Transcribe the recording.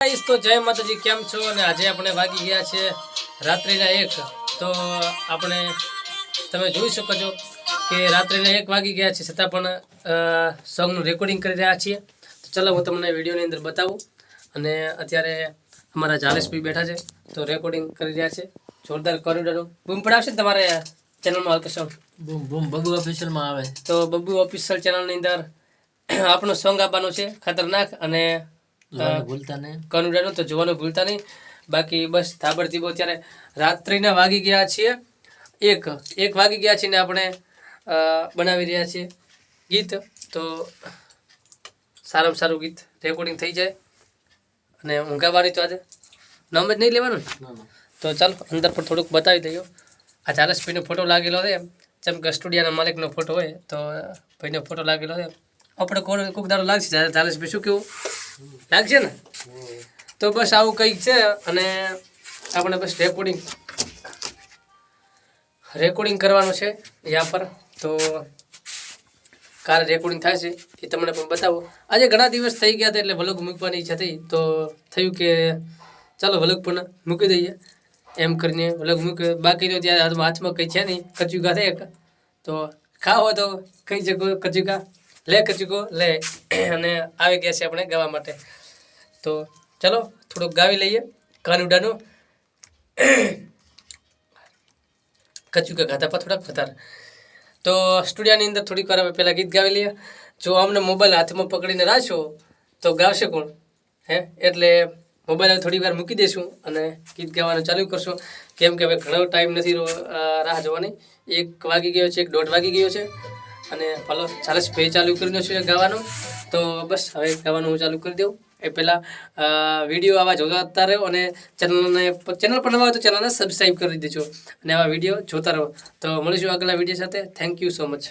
તો જય માતાજી કેમ છો? અને આજે આપણે વાગી ગયા છે રાત્રિના એક. તો આપણે તમે જોઈ શકો છો કે રાત્રિના એક વાગી ગયા છે છતાં પણ સોંગનું રેકોર્ડિંગ કરી રહ્યા છીએ. તો ચલો હું તમને વિડીયોની અંદર બતાવું. અને અત્યારે અમારા જાલેશભાઈ બેઠા છે તો રેકોર્ડિંગ કરી રહ્યા છે. જોરદાર કોરિડોરનું બૂમ પડાવશે તમારે ચેનલમાં આવતો સોંગ બૂમ બૂમ બગુ ઓફિશિયલમાં આવે. તો બબ્બુ ઓફિશિયલ ચેનલની અંદર આપણું સોંગ આપવાનું છે ખતરનાક. અને ભૂલતા નહીં. કનુડાનું તો જોવાનું ભૂલતા નહીં. બાકી બસ તાબડતીબો અત્યારે રાત્રિના વાગી ગયા છીએ. એક એક વાગી ગયા છીએ ને આપણે બનાવી રહ્યા છીએ ગીત. તો સારામાં સારું ગીત રેકોર્ડિંગ થઈ જાય. અને ઊંઘાવાની તો આજે નામ જ નહીં લેવાનું તો ચાલો અંદર પણ થોડુંક બતાવી દઈએ. આ ચાલસભાઈનો ફોટો લાગેલો છે જેમ કે સ્ટુડિયાના માલિકનો ફોટો હોય તો ભાઈનો ફોટો લાગેલો છે આપણે કોણ કોઈક દાડો લાગશે ચાલ- ચાલસભાઈ શું કેવું? લાગશે ને? તો બસ આવું કંઈક છે અને આપણે બસ રેકોર્ડિંગ રેકોર્ડિંગ કરવાનું છે યા પર. તો કાલે રેકોર્ડિંગ થાય છે એ તમને પણ બતાવો. આજે ઘણા દિવસ થઈ ગયા હતા એટલે વ્લોગ મૂકવાની ઈચ્છા થઈ. તો થયું કે ચાલો વ્લોગ પણ મૂકી દઈએ. એમ કરીને વ્લોગ મૂકી બાકી તો ત્યાં હાથમાં કંઈ છે નહીં. કચુકા એક. તો ખાવ તો કઈ જગ્યા કચુકા. લે કચુકો, લે. અને આવી ગયા છે આપણે ગાવા માટે. તો ચલો, થોડુંક ગાવી લઈએ. કાનુડાનું કચુકા ગાતા પર થોડાક વધારે. તો સ્ટુડિયોની અંદર થોડીક વાર અમે પહેલાં ગીત ગાવી લઈએ. જો અમને મોબાઈલ હાથમાં પકડીને રાખશો તો ગાવશે કોણ? હે? એટલે મોબાઈલ થોડી વાર મૂકી દઈશું અને ગીત ગાવાનું ચાલુ કરશું. કેમ કે હવે ઘણો ટાઈમ નથી રાહ જોવાની. એક વાગી ગયો છે, એક દોઢ વાગી ગયો છે. અને ફલો ચાલે સ્પ્રે ચાલુ કરી દો છે ગાવાનું. તો બસ, હવે ગાવાનું હું ચાલુ કરી દઉં. એ પહેલાં વીડિયો આવા જોતા રહો અને ચેનલને, ચેનલ પર નવા હોય તો ચેનલને સબસ્ક્રાઈબ કરી દેજો. અને આવા વીડિયો જોતા રહો. તો મળીશું આગલા વીડિયો સાથે. Thank you so much